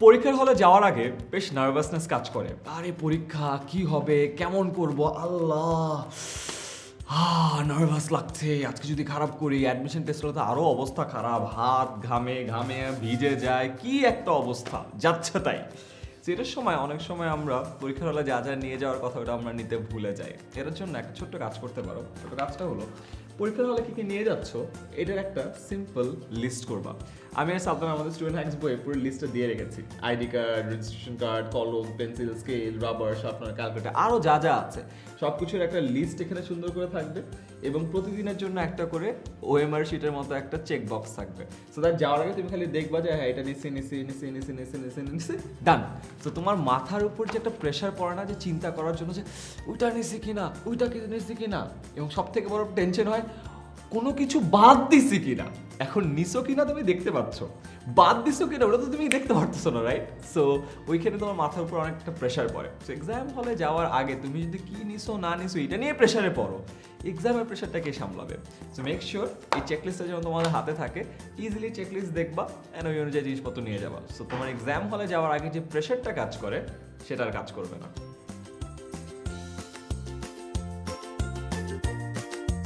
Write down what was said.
পরীক্ষার হলে যাওয়ার আগে বেশ নার্ভাসনেস কাজ করে। আরে পরীক্ষা, কি হবে? কেমন করব? আল্লাহ। নার্ভাস লাগছে। আজকে যদি খারাপ করি অ্যাডমিশন টেস্ট হলে তো আরও অবস্থা খারাপ। হাত ঘামে ঘামে ভিজে যায়। কি একটা অবস্থা। যাচ্ছে তাই। সেটার সময়, অনেক সময় আমরা পরীক্ষার হলে যা যা নিয়ে যাওয়ার কথা, ওটা আমরা নিতে ভুলে যাই। এটার জন্য একটা ছোট্ট কাজ করতে পারো। ছোট্ট কাজটা হলো পরীক্ষার হলে কি কি নিয়ে যাচ্ছ? এটার একটা সিম্পল লিস্ট করবা। আমি আর সাবধান, আমাদের স্টুডেন্ট হ্যাক্স বইয়ে পুরো লিস্টটা দিয়ে রেখেছি। আইডি কার্ড রেজিস্ট্রেশন কার্ড কলম pencil scale rubber sharpener calculator আরও যা যা আছে। সব কিছুর একটা লিস্ট এখানে সুন্দর করে থাকবে। এবং প্রতিদিনের জন্য একটা করে ওএমআর শিটের মতো একটা চেক বক্স থাকবে। সো দ্যাট যাওয়ার আগে তুমি খালি দেখবা যে হ্যাঁ এটা নিচ্ছি নিচ্ছি নিচ্ছি নিচ্ছি নিচ্ছি নিচ্ছি নিচ্ছি ডান তো তোমার মাথার উপর যে একটা প্রেশার পড়ে না, যে চিন্তা করার জন্য যে, ওইটা নিচ্ছি কিনা? ওইটা কি নিচ্ছি কিনা? এবং সব থেকে বড় টেনশন হয়, কোনো কিছু বাদ দিছি কিনা? এখন নিছো কিনা তুমি দেখতে পাচ্ছ? বাদ দিছো কিনা? ওটা তো তুমি দেখতে পারতেছো না রাইট সো ওইখানে তোমার মাথার উপর অনেকটা প্রেশার পড়ে। সো এক্সাম হলে যাওয়ার আগে তুমি যদি কি নিছো, না নিছো, এটা নিয়ে প্রেশারে পড়ো। এক্সামের প্রেশারটাকে সামলাবে? সো মেক শিওর এই চেকলিস্টটা যেন তোমাদের হাতে থাকে ইজিলি চেকলিস্ট দেখবা অ্যান্ড ওই অনুযায়ী জিনিসপত্র নিয়ে যাবা। সো তোমার এক্সাম হলে যাওয়ার আগে যে প্রেশারটা কাজ করে, সেটার কাজ করবে না।